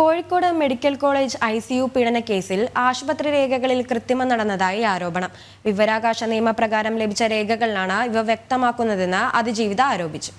Kozhikode medical college I C U പീഡന കേസിൽ ആശുപത്രി രേഖകളിൽ കൃത്രിമം നടന്നതായി ആരോപണം. വിവരാകാശ നിയമപ്രകാരം ലഭിച്ച രേഖകളിലാണ് ഇവ വ്യക്തമാക്കുന്നതെന്ന് അതിജീവിത ആരോപിച്ചു.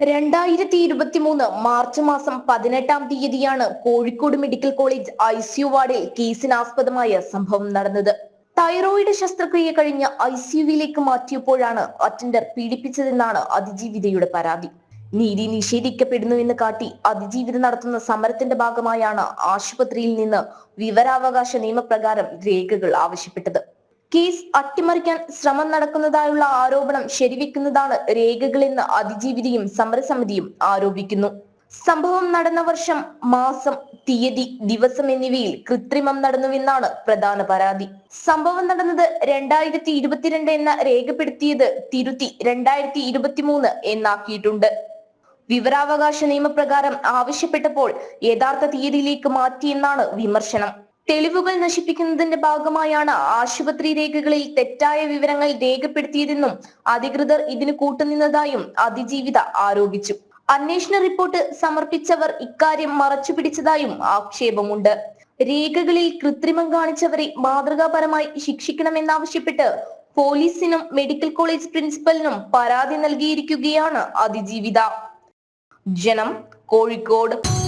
രണ്ടായിരത്തി ഇരുപത്തി മൂന്ന് മാർച്ച് മാസം പതിനെട്ടാം തീയതിയാണ് Kozhikode medical college I C U വാർഡിൽ കേസിനാസ്പദമായ സംഭവം നടന്നത്. തൈറോയിഡ് ശസ്ത്രക്രിയ കഴിഞ്ഞ് ഐ സി യുവിലേക്ക് മാറ്റിയപ്പോഴാണ് അറ്റൻഡർ പീഡിപ്പിച്ചതെന്നാണ് അതിജീവിതയുടെ പരാതി. നീതി നിഷേധിക്കപ്പെടുന്നു എന്ന് കാട്ടി അതിജീവിതം നടത്തുന്ന സമരത്തിന്റെ ഭാഗമായാണ് ആശുപത്രിയിൽ നിന്ന് വിവരാവകാശ നിയമപ്രകാരം രേഖകൾ ആവശ്യപ്പെട്ടത്. കേസ് അട്ടിമറിക്കാൻ ശ്രമം നടക്കുന്നതായുള്ള ആരോപണം ശരിവെക്കുന്നതാണ് രേഖകളെന്ന് അതിജീവിതയും സമരസമിതിയും ആരോപിക്കുന്നു. സംഭവം നടന്ന വർഷം മാസം തീയതി ദിവസം എന്നിവയിൽ കൃത്രിമം നടന്നുവെന്നാണ് പ്രധാന പരാതി. സംഭവം നടന്നത് രണ്ടായിരത്തി ഇരുപത്തിരണ്ട് എന്ന രേഖപ്പെടുത്തിയത് തിരുത്തി രണ്ടായിരത്തി ഇരുപത്തിമൂന്ന് എന്നാക്കിയിട്ടുണ്ട്. വിവരാവകാശ നിയമപ്രകാരം ആവശ്യപ്പെട്ടപ്പോൾ യഥാർത്ഥ തീയതിയിലേക്ക് മാറ്റിയെന്നാണ് വിമർശനം. തെളിവുകൾ നശിപ്പിക്കുന്നതിന്റെ ഭാഗമായാണ് ആശുപത്രി രേഖകളിൽ തെറ്റായ വിവരങ്ങൾ രേഖപ്പെടുത്തിയതെന്നും അധികൃതർ ഇതിന് കൂട്ടുനിന്നതായും അതിജീവിത ആരോപിച്ചു. അന്വേഷണ റിപ്പോർട്ട് സമർപ്പിച്ചവർ ഇക്കാര്യം മറച്ചുപിടിച്ചതായും ആക്ഷേപമുണ്ട്. രേഖകളിൽ കൃത്രിമം കാണിച്ചവരെ മാതൃകാപരമായി ശിക്ഷിക്കണമെന്നാവശ്യപ്പെട്ട് പോലീസിനും മെഡിക്കൽ കോളേജ് പ്രിൻസിപ്പലിനും പരാതി നൽകിയിരിക്കുകയാണ് അതിജീവിത. ജനം കോഴിക്കോട്.